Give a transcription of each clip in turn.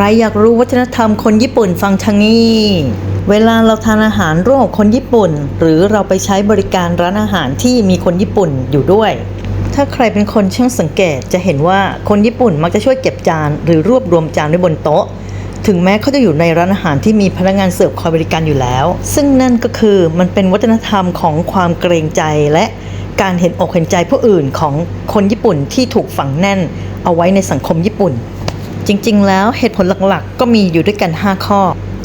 รอยากรู้วัฒนธรรมคนญี่ปุ่นฟังทางนี้ เวลาเราทานอาหารร่วมกับคนญี่ปุ่น หรือเราไปใช้บริการร้านอาหารที่มีคนญี่ปุ่นอยู่ด้วย ถ้าใครเป็นคนช่างสังเกตจะเห็นว่าคนญี่ปุ่นมักจะช่วยเก็บจาน หรือรวบรวมจานไว้บนโต๊ะ ถึงแม้เขาจะอยู่ในร้านอาหารที่มีพนักงานเสิร์ฟคอยบริการอยู่แล้ว ซึ่งนั่นก็คือมันเป็นวัฒนธรรมของความเกรงใจและการเห็นอกเห็นใจผู้อื่นของคนญี่ปุ่นที่ถูกฝังแน่น เอาไว้ในสังคมญี่ปุ่น จริงๆ แล้วเหตุผลหลักๆ ก็มีอยู่ด้วยกัน 5 ข้อ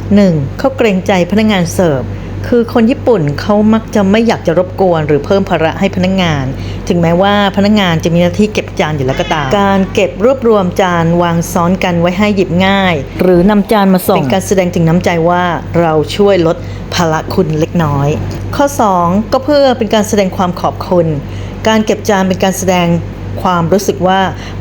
1. เขาเกรงใจพนักงานเสิร์ฟ คือคนญี่ปุ่นเขามักจะไม่อยากจะรบกวน หรือเพิ่มภาระให้พนักงาน ถึงแม้ว่าพนักงานจะมีหน้าที่เก็บจานอยู่แล้วก็ตาม การเก็บรวบรวมจานวางซ้อนกันไว้ให้หยิบง่าย หรือนำจานมาส่งเป็นการแสดงถึงน้ำใจว่าเราช่วยลดภาระคุณเล็กน้อย ข้อ 2 ก็เพื่อเป็นการแสดงความขอบคุณ การเก็บจานเป็นการแสดงความรู้สึกว่า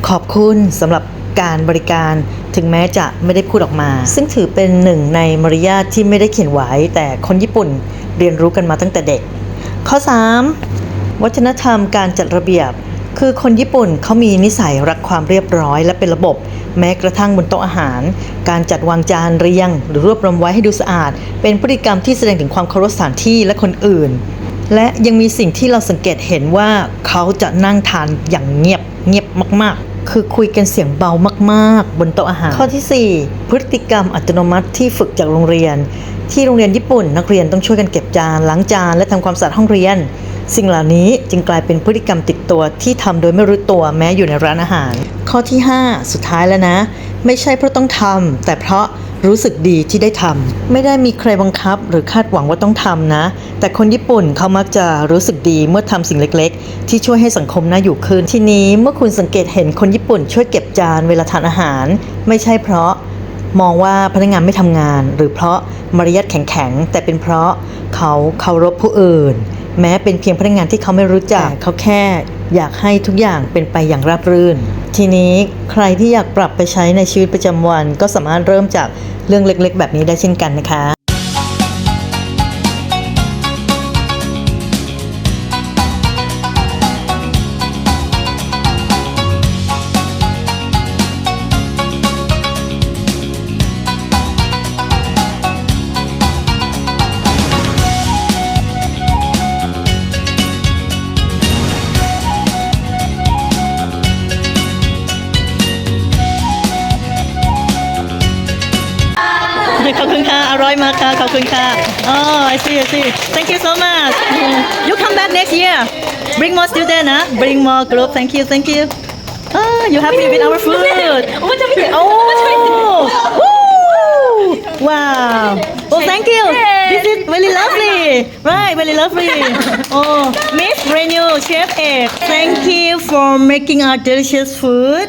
ขอบคุณสำหรับ การบริการถึงแม้จะไม่ได้พูดออกมา ซึ่งถือเป็นหนึ่งในมารยาทที่ไม่ได้เขียนไว้ แต่คนญี่ปุ่นเรียนรู้กันมาตั้งแต่เด็ก ข้อ 3. วัฒนธรรมการจัดระเบียบ คือคนญี่ปุ่นเขามีนิสัยรักความเรียบร้อยและเป็นระบบ แม้กระทั่งบนโต๊ะอาหาร การจัดวางจานเรียง หรือรวบรวมไว้ให้ดูสะอาด เป็นพฤติกรรมที่แสดงถึงความเคารพสถานที่และคนอื่น และยังมีสิ่งที่เราสังเกตเห็นว่าเขาจะนั่งทานอย่างเงียบเงียบมากๆ คือคุยกันเสียงเบามากๆ บนโต๊ะอาหาร ข้อทีสี่ 4 พฤติกรรมอัตโนมัติที่ฝึกจากโรงเรียน ที่โรงเรียนญี่ปุ่น นักเรียนต้องช่วยกันเก็บจานล้างจานและทำความสะอาดห้องเรียน สิ่งเหล่านี้จึงกลายเป็นพฤติกรรมติดตัวที่ทำโดยไม่รู้ตัวแม้อยู่ในร้านอาหาร ข้อที่ 5 สุดท้ายแล้วนะ ไม่ใช่เพราะต้องทำแต่เพราะ รู้สึกดีที่ได้ทำไม่ได้มีใครบังคับ หรือคาดหวังว่าต้องทำนะ แต่คนญี่ปุ่นเขามักจะรู้สึกดีเมื่อทำสิ่งเล็ก ๆ ที่ช่วยให้สังคมน่าอยู่ขึ้น ทีนี้เมื่อคุณสังเกตเห็นคนญี่ปุ่นช่วยเก็บจานเวลาทานอาหาร ไม่ใช่เพราะมองว่าพนักงานไม่ทำงาน หรือเพราะมารยาทแข็งๆแต่เป็นเพราะเขาเคารพผู้อื่น แม้เป็นเพียงพนักงานที่เขาไม่รู้จักเขาแค่อยากให้ทุกอย่างเป็นไปอย่างราบรื่น ทีนี้ใครที่อยากปรับไปใช้ในชีวิตประจำวัน ก็สามารถเริ่มจากเรื่องเล็กๆ แบบนี้ได้เช่นกันนะคะ ขอบคุณค่ะ อร่อยมากค่ะ ขอบคุณค่ะ Oh I see I see Thank you so much You come back next year Bring more student นะ Bring more group Thank you Thank you Oh you happy with our food Oh Woo! Wow Oh thank you This is very lovely Right very lovely Oh Miss Renu Chef Egg Thank you for making our delicious food